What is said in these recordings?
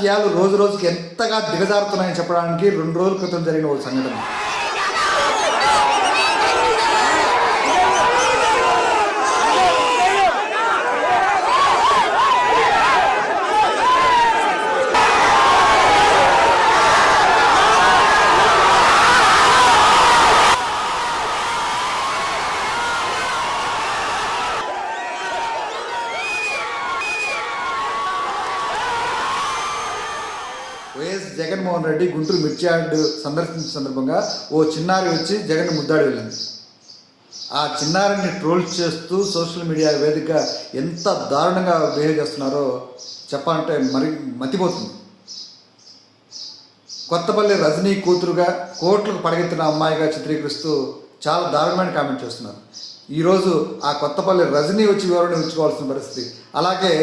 రాజకీయాలు రోజు రోజుకి ఎంతగా దిగజారుతున్నాయని చెప్పడానికి రెండు రోజుల క్రితం జరిగిన ఒక సంఘటన. జగన్మోహన్ రెడ్డి గుంటూరు మిర్చియార్డ్ సందర్శించిన సందర్భంగా ఓ చిన్నారి వచ్చి జగన్ ముద్దాడి వెళ్ళింది. ఆ చిన్నారిని ట్రోల్ చేస్తూ సోషల్ మీడియా వేదిక ఎంత దారుణంగా బిహేవ్ చేస్తున్నారో చెప్పాలంటే మరి మతిపోతుంది. కొత్తపల్లి రజనీ కూతురుగా కోట్లకు పడగెత్తిన అమ్మాయిగా చిత్రీకరిస్తూ చాలా దారుణమైన కామెంట్ చేస్తున్నారు. ఈరోజు ఆ కొత్తపల్లి రజనీ వచ్చి వివరణ ఉంచుకోవాల్సిన పరిస్థితి. అలాగే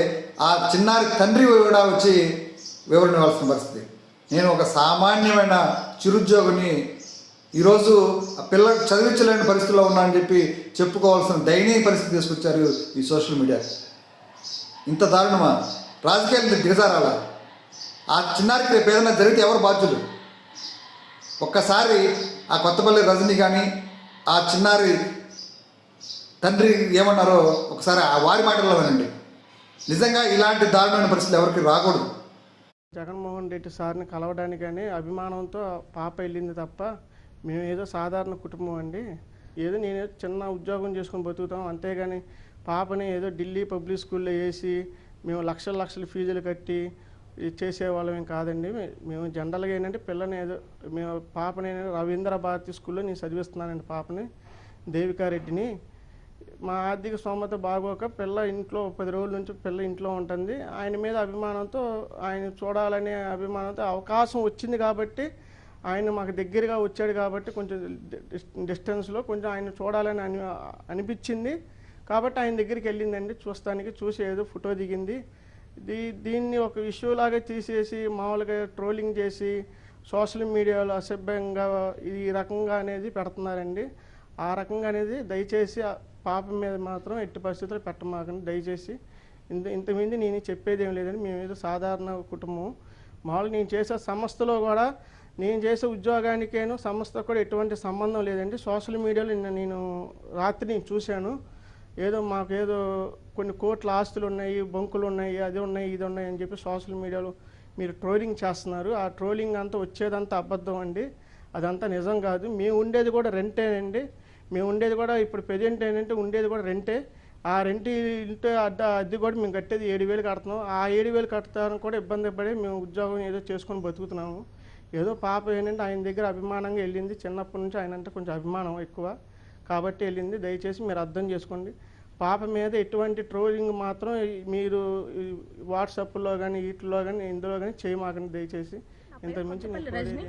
ఆ చిన్నారి తండ్రి కూడా వచ్చి వివరణ ఇవ్వాల్సిన పరిస్థితి. నేను ఒక సామాన్యమైన చిరుద్యోగిని ఈరోజు ఆ చదివించలేని పరిస్థితిలో ఉన్నా అని చెప్పి చెప్పుకోవాల్సిన దయనీయ పరిస్థితి తీసుకొచ్చారు ఈ సోషల్ మీడియా. ఇంత దారుణమా? రాజకీయాలు దిగజారాలా? ఆ చిన్నారికి రేపు ఏదైనా జరిగితే ఎవరు బాధ్యులు? ఒక్కసారి ఆ కొత్తపల్లి రజని కానీ ఆ చిన్నారి తండ్రి ఏమన్నారో ఒకసారి ఆ వారి మాటల్లో వినండి. నిజంగా ఇలాంటి దారుణమైన పరిస్థితులు ఎవరికి రాకూడదు. జగన్మోహన్ రెడ్డి సార్ని కలవడానికని అభిమానంతో పాప వెళ్ళింది తప్ప మేము ఏదో సాధారణ కుటుంబం అండి. ఏదో నేను చిన్న ఉద్యోగం చేసుకొని బతుకుతాం. అంతేగాని పాపని ఏదో ఢిల్లీ పబ్లిక్ స్కూల్లో వేసి మేము లక్షల లక్షల ఫీజులు కట్టి చేసేవాళ్ళం కాదండి. మేము జనరల్గా ఏంటంటే పిల్లని ఏదో మేము పాపని రవీంద్ర భారతి స్కూల్లో నేను చదివిస్తున్నానండి పాపని దేవికారెడ్డిని. మా ఆర్థిక స్తోమత బాగోక పిల్ల ఇంట్లో పది రోజుల నుంచి పిల్ల ఇంట్లో ఉంటుంది. ఆయన మీద అభిమానంతో ఆయన చూడాలనే అభిమానంతో అవకాశం వచ్చింది కాబట్టి ఆయన మాకు దగ్గరగా వచ్చాడు కాబట్టి కొంచెం డిస్టెన్స్లో కొంచెం ఆయన చూడాలని అని అనిపించింది. కాబట్టి ఆయన దగ్గరికి వెళ్ళిందండి. చూస్తానికి చూసి ఏదో ఫోటో దిగింది. దీ దీన్ని ఒక ఇష్యూ లాగా తీసేసి మామూలుగా ట్రోలింగ్ చేసి సోషల్ మీడియాలో అసభ్యంగా ఈ రకంగా అనేది పెడుతున్నారండి. ఆ రకంగా అనేది దయచేసి పాపం మీద మాత్రం ఎట్టి పరిస్థితుల్లో పెట్టమాకండి. దయచేసి ఇంత ఇంతమంది నేను చెప్పేది ఏం లేదండి. మేము ఏదో సాధారణ కుటుంబం. మామూలు నేను చేసే సంస్థలో కూడా నేను చేసే ఉద్యోగానికేను సంస్థ కూడా ఎటువంటి సంబంధం లేదండి. సోషల్ మీడియాలో నిన్న నేను రాత్రి నేను చూశాను. ఏదో మాకు ఏదో కొన్ని కోట్ల ఆస్తులు ఉన్నాయి బొంకులు ఉన్నాయి అది ఉన్నాయి ఇది ఉన్నాయి అని చెప్పి సోషల్ మీడియాలో మీరు ట్రోలింగ్ చేస్తున్నారు. ఆ ట్రోలింగ్ అంతా వచ్చేదంతా అబద్ధం అండి. అదంతా నిజం కాదు. మేము ఉండేది కూడా రెంటేనండి. మేము ఉండేది కూడా ఇప్పుడు ప్రజెంట్ ఏంటంటే ఉండేది కూడా రెంటే ఆ రెంట్ ఇంటి అడ్డ అద్దె కూడా మేము కట్టేది ఏడు వేలు కడుతున్నాం. ఆ ఏడు వేలు కట్టడానికి కూడా ఇబ్బంది పడి మేము ఉద్యోగం ఏదో చేసుకొని బతుకుతున్నాము. ఏదో పాప ఏంటంటే ఆయన దగ్గర అభిమానంగా వెళ్ళింది. చిన్నప్పటి నుంచి ఆయన అంటే కొంచెం అభిమానం ఎక్కువ. కాబట్టి వెళ్ళింది. దయచేసి మీరు అర్థం చేసుకోండి. పాప మీద ఎటువంటి ట్రోలింగ్ మాత్రం మీరు వాట్సాప్లో కానీ వీటిలో కానీ ఇందులో కానీ చేయమాకండి దయచేసి. రజని.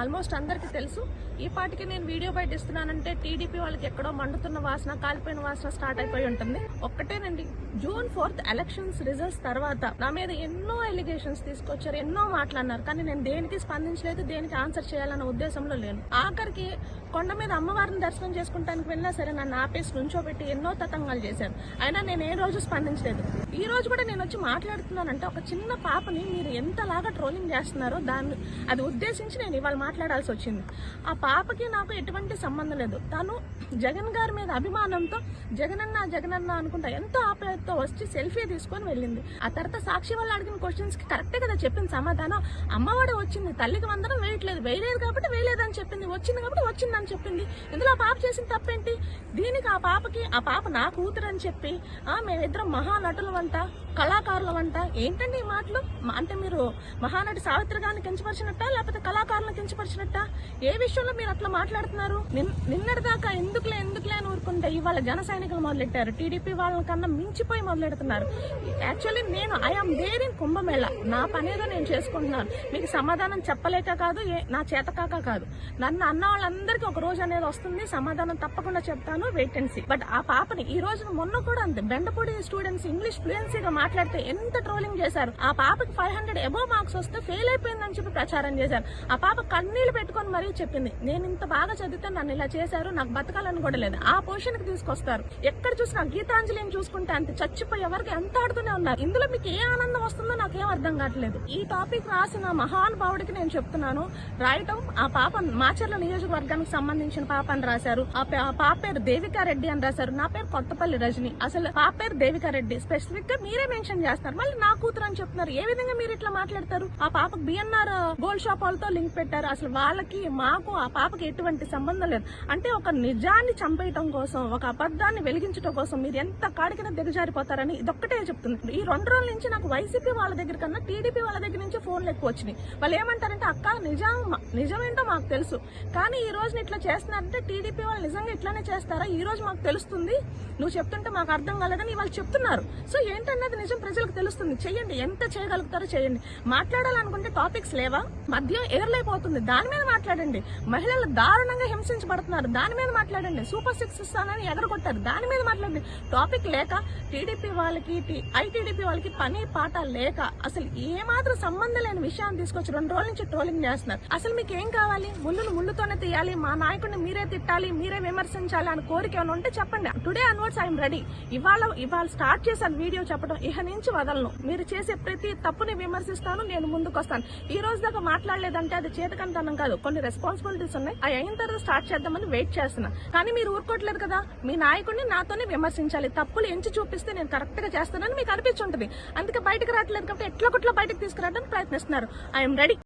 ఆల్మోస్ట్ అందరికి తెలుసు. ఈ పాటికి నేను వీడియో బయట ఇస్తున్నానంటే టీడీపీ వాళ్ళకి ఎక్కడో మండుతున్న వాసన కాలిపోయిన వాసన స్టార్ట్ అయిపోయి ఉంటుంది. ఒక్కటేనండి జూన్ ఫోర్త్ ఎలక్షన్స్ రిజల్ట్స్ తర్వాత నా మీద ఎన్నో ఎలిగేషన్స్ తీసుకొచ్చారు ఎన్నో మాట్లాడినారు. కానీ నేను దేనికి స్పందించలేదు దేనికి ఆన్సర్ చేయాలన్న ఉద్దేశంలో లేను. ఆఖరికి కొండ మీద అమ్మవారిని దర్శనం చేసుకుంటానికి వెళ్ళినా సరే నన్ను ఆపేసి నుంచోబెట్టి ఎన్నో తతంగాలు చేశారు. అయినా నేను ఏ రోజు స్పందించలేదు. ఈ రోజు కూడా నేను వచ్చి మాట్లాడుతున్నానంటే ఒక చిన్న పాపని మీరు ఎంతలాగా ట్రోలింగ్ చేస్తున్నారో దాన్ని అది ఉద్దేశించి నేను ఇవాళ మాట్లాడాల్సి వచ్చింది. ఆ పాపకి నాకు ఎటువంటి సంబంధం లేదు. తను జగన్ గారి మీద అభిమానంతో జగనన్న జగనన్న అనుకుంటా ఎంతో ఆప్యాయతతో వచ్చి సెల్ఫీ తీసుకొని వెళ్ళింది. ఆ తర్వాత సాక్షి వాళ్ళు అడిగిన క్వశ్చన్స్కి కరెక్టే కదా చెప్పింది సమాధానం. అమ్మవాడు వచ్చింది తల్లికి వందనం వేయట్లేదు. వేయలేదు కాబట్టి వేయలేదని చెప్పింది. వచ్చింది కాబట్టి వచ్చిందని చెప్పింది. ఇందులో ఆ పాప చేసిన తప్పేంటి? దీనికి ఆ పాపకి ఆ పాప నా కూతురు అని చెప్పి ఆ మేమిద్దరం మహానటులు వంట కళాకారుల వంట ఏంటండి ఈ మాటలు? అంటే మీరు మహానటి సావిత్రి గారిని కించపరిచినట్ట? లేకపోతే కళాకారులను కించపరిచినట్ట? ఏ విషయంలో మీరు అట్లా మాట్లాడుతున్నారు? నిన్- నిన్నటిదాకా ఎందుకులే ఎందుకులే అని ఊరుకుంటే ఇవాళ జన సైనికులు మొదలెట్టారు. టీడీపీ వాళ్ళ కన్నా మించిపోయి మొదలెడుతున్నారు. యాక్చువల్లీ నేను ఐఎమ్ దేర్ ఇన్ కుంభమేళ. నా పనేదో నేను చేసుకుంటున్నాను. మీకు సమాధానం చెప్పలేక కాదు ఏ- నా చేత కాక కాదు. నన్ను అన్న వాళ్ళందరికీ ఒక రోజు అనేది వస్తుంది. సమాధానం తప్పకుండా చెప్తాను వెయిట్ అండ్ సీ బట్ ఆ పాపని ఈ రోజు మొన్న కూడా అంతే. బెండపూడి స్టూడెంట్స్ ఇంగ్లీష్ ఫ్లూయెన్సీగా మాట్లాడితే ఎంత ట్రోలింగ్ చేశారు. ఆ పాపకి ఫైవ్ హండ్రెడ్ ఎబో మార్క్స్ వస్తే ఫెయిల్ అని చెప్పి ప్రచారం చేశారు. ఆ పాప కన్నీళ్ళు పెట్టుకొని మరీ చెప్పింది నేను ఇంత బాగా చదివితే నన్ను ఇలా చేశారు నాకు బతకాలని కూడా లేదు. ఆ పొజిషన్కి తీసుకొస్తారు. ఎక్కడ చూసినా గీతాంజలిని చూసుకుంటే అంత చచ్చిపోయి ఎవరికి ఎంత ఆడుతూనే ఉన్నారు. ఇందులో మీకు ఏ ఆనందం వస్తుందో నాకేం అర్థం కావట్లేదు. ఈ టాపిక్ రాసిన మహానుభావుడికి నేను చెప్తున్నాను. రాయటం ఆ పాప మాచర్ల నియోజకవర్గానికి సంబంధించిన పాప అని రాశారు. ఆ పాప పేరు దేవికా రెడ్డి అని రాశారు. నా పేరు కొత్తపల్లి రజని. అసలు పాప పేరు దేవికా రెడ్డి. స్పెసిఫిక్గా మీరే మెన్షన్ చేస్తారు. మళ్ళీ నా కూతురు అని చెప్తున్నారు. ఏ విధంగా మీరు ఇట్లా మాట్లాడతారు? ఆ పాపకు బిఎన్ఆర్ గోల్డ్ షాప్ వాళ్ళతో లింక్ పెట్టారు. అసలు వాళ్ళకి మాకు ఆ పాపకి ఎటువంటి సంబంధం లేదు. అంటే ఒక నిజాన్ని చంపేయటం కోసం ఒక అబద్ధాన్ని వెలిగించడం కోసం మీరు ఎంత కాడికైనా దిగజారిపోతారని ఇదొక్కటే చెప్తుంది ఈ రెండు రోజుల నుంచి నాకు వైసీపీ వాళ్ళ దగ్గర కన్నా టీడీపీ వాళ్ళ దగ్గర నుంచి ఫోన్లు ఎక్కువ వచ్చినాయి. వాళ్ళు ఏమంటారంటే అక్క నిజం నిజమేంటో మాకు తెలుసు. కానీ ఈ రోజున ఇట్లా చేస్తున్నారంటే టీడీపీ వాళ్ళు నిజంగా ఇట్లానే చేస్తారా? ఈ రోజు మాకు తెలుస్తుంది. నువ్వు చెప్తుంటే మాకు అర్థం కాలేదని వాళ్ళు చెప్తున్నారు. సో ఏంటన్నది నిజం ప్రజలకు తెలుస్తుంది. చెయ్యండి. ఎంత చేయగలుగుతారో చేయండి మాట్లాడాలనుకుంటే టాపిక్స్ లేవా? మద్యం ఎగరలేకపోతుంది దాని మీద మాట్లాడండి. మహిళలు దారుణంగా హింసించబడుతున్నారు. దాని మీద మాట్లాడండి. సూపర్ సిక్స్ ఇస్తానని ఎగరగొట్టారు. దాని మీద మాట్లాడండి. టాపిక్ లేక టీడీపీ వాళ్ళకి ఐటీడీపీ వాళ్ళకి పని పాట లేక అసలు ఏమాత్రం సంబంధం లేని విషయాన్ని తీసుకొచ్చి రెండు రోజుల నుంచి ట్రోలింగ్ చేస్తున్నారు. అసలు మీకు ఏం కావాలి? ముళ్ళును ముళ్ళుతోనే తీయాలి. మా నాయకుడిని మీరే తిట్టాలి మీరే విమర్శించాలి అని కోరిక ఏమైనా ఉంటే చెప్పండి. టుడే అన్వర్డ్స్ ఐఎమ్ రెడీ ఇవాళ ఇవాళ స్టార్ట్ చేశాను వీడియో చెప్పడం. ఇహ నుంచి వదలను. మీరు చేసే ప్రతి తప్పుని విమర్శిస్తాను. నేను ముందుకు వస్తాను ఈ రోజు దాకా మాట్లాడలేదంటే అది చేతకంతనం కాదు. కొన్ని రెస్పాన్సిబిలిటీస్ ఉన్నాయి. అవి అయిన తర్వాత స్టార్ట్ చేద్దామని వెయిట్ చేస్తున్నా. కానీ మీరు ఊరుకోవట్లేదు కదా. మీ నాయకుడిని నాతోనే విమర్శించాలి. తప్పులు ఎంచి చూపిస్తే నేను కరెక్ట్గా చేస్తానని మీకు అనిపించుంటుంది. అందుకే బయటకు రావట్లేదు కాబట్టి ఎట్లా కొట్లా బయటకు తీసుకురావడానికి ప్రయత్నిస్తున్నారు. I'm ready